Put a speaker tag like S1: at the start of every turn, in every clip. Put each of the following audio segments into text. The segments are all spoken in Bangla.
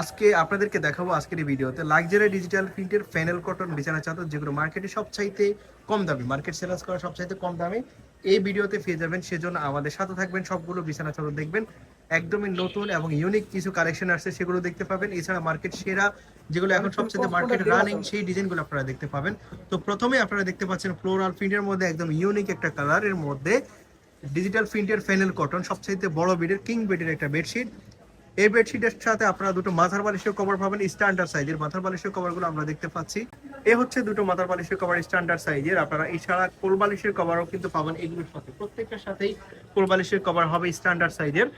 S1: আজকে আপনাদেরকে দেখাবো আজকের এই ভিডিওতে লাক্সারি ডিজিটাল প্রিন্টের ফ্যানেল কটন বিছানা চাদর যেগুলো মার্কেটে সবচাইতে কম দামি মার্কেট সেলার্স করা সবচাইতে কম দামে। এই ভিডিওতে পেয়ে যাবেন সেজন্য আমাদের সাথে থাকবেন সবগুলো বিছানা চাদর দেখবেন। একদমই নতুন এবং ইউনিক কিছু কালেকশন আসছে সেগুলো দেখতে পাবেন। এছাড়া মার্কেট সেরা যেগুলো এখন সবচেয়ে মার্কেট রানিং সেই ডিজাইনগুলো আপনারা দেখতে পাবেন। তো প্রথমে আপনারা দেখতে পাচ্ছেন ফ্লোরাল প্রিন্টের মধ্যে একদম ইউনিক একটা কালারের মধ্যে ডিজিটাল প্রিন্টের ফ্যানেল কটন সবচাইতে বড় বেডের কিং বেডের একটা বেডশিট এই বেডশিটের সাথে আপনারা দুটো মাথার বালিশের কভার পাবেন স্ট্যান্ডার্ড সাইজের মাথার বালিশের কভারগুলো আমরা দেখতে পাচ্ছি। এ হচ্ছে দুটো মাথার বালিশের কভার স্ট্যান্ডার্ড সাইজের আপনারা এছাড়া কোল বালিশের কভারও কিন্তু পাবেন এগুলোর সাথে। প্রত্যেকটার সাথেই কোল বালিশের কভার হবে স্ট্যান্ডার্ড সাইজের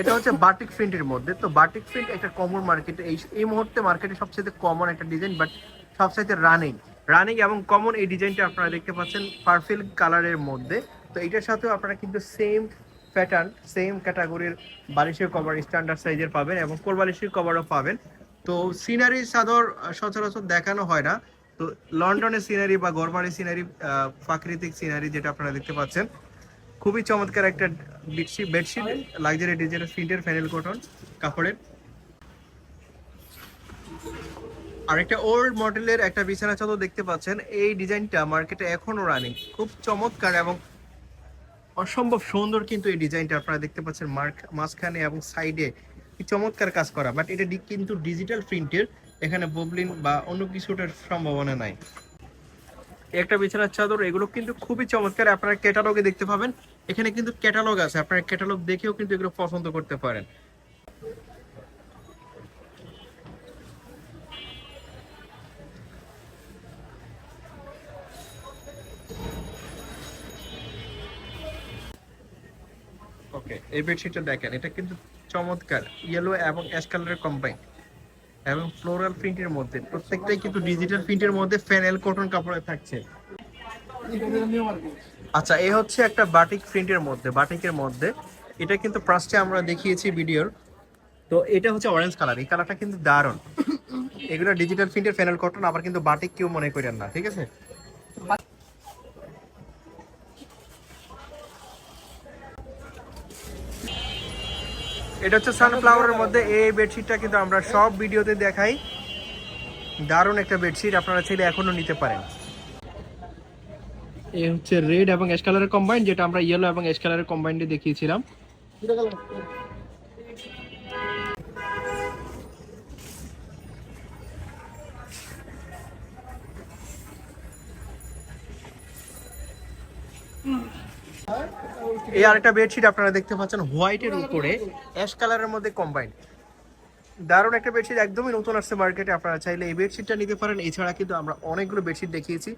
S1: এটা হচ্ছে বাটিক প্রিন্টের মধ্যে। তো বাটিক প্রিন্ট একটা কমন মার্কেট এই এই মুহূর্তে মার্কেটে সবচেয়ে কমন একটা ডিজাইন বাট সবচাইতে রানিং রানিং এবং কমন এই ডিজাইনটা আপনারা দেখতে পাচ্ছেন পার্পেল কালারের মধ্যে। তো এটার সাথেও আপনারা কিন্তু সেম প্যাটার্ন সেম ক্যাটাগরির বালিশের কভার স্ট্যান্ডার্ড সাইজের পাবেন এবং কোল বালিশের কভারও পাবেন। তো সিনারি আহ, সচরাচর দেখানো হয় না। তো লন্ডনের সিনারি বা গরমারি সিনারি প্রাকৃতিক সিনারি যেটা আপনারা দেখতে পাচ্ছেন। খুবই চমৎকার একটা বেডশিট বেডশিট লাক্সারি ডিজাইনের ফিন্টের ফ্যানেল কটন কাপড়ের। আর একটা ওল্ড মডেলের একটা বিছানা চাদর দেখতে পাচ্ছেন। এই ডিজাইনটা মার্কেটে এখনও রানিং খুব চমৎকার এবং অসম্ভব সুন্দর কিন্তু এই ডিজাইনটা আপনারা দেখতে পাচ্ছেন মার্ক, মাঝখানে এবং সাইডে কি চমৎকার কাজ করা। বাট এটা কিন্তু ডিজিটাল প্রিন্টের, এখানে ববলিন বা অন্য কিছুটার সম্ভাবনা নাই। একটা বিছানার চাদর, এগুলো কিন্তু খুবই চমৎকার, আপনারা ক্যাটালগে দেখতে পাবেন। এখানে কিন্তু ক্যাটালগ আছে, আপনারা ক্যাটালগ দেখেও কিন্তু এগুলো পছন্দ করতে পারেন। ওকে এই বেডশিটটা দেখেন, এটা কিন্তু চমৎকার ইয়েলো এবং অ্যাশ কালারের কম্বাইন এবং ফ্লোরাল প্রিন্টের মধ্যে, প্রত্যেকটাই কিন্তু ডিজিটাল প্রিন্টের মধ্যে ফ্যানেল কটন কাপড়ে থাকছে। আচ্ছা এই হচ্ছে একটা বাটিক প্রিন্টের মধ্যে বাটিকের মধ্যে, এটা কিন্তু ফার্স্টে আমরা দেখিয়েছি ভিডিওর। তো এটা হচ্ছে অরেঞ্জ কালার এই কালারটা কিন্তু দারুণ। এগুলো ডিজিটাল প্রিন্টের ফ্যানেল কটন আবার কিন্তু বাটিক কেউ মনে করেন না, ঠিক আছে? এটা হচ্ছে সানফ্লাওয়ারের মধ্যে এই বেডশিটটা কিন্তু আমরা সব ভিডিওতে দেখাই। দারুণ একটা বেডশিট আপনারা চাইলে এখনও নিতে পারেন। এই হচ্ছে রেড এবং অ্যাশ কালারের কম্বাইন যেটা আমরা ইয়েলো এবং অ্যাশ কালারের কম্বাইন্ডে দেখিয়েছিলাম। এই আরেকটা বেডশিট আপনারা দেখতে পাচ্ছেন হোয়াইটের উপরে অ্যাশ কালারের মধ্যে কম্বাইন দারুণ একটা বেডশিট একদমই নতুন আসছে মার্কেটে আপনারা চাইলে এই বেডশিটটা নিতে পারেন। এছাড়া কিন্তু আমরা অনেকগুলো বেডশিট দেখিয়েছি।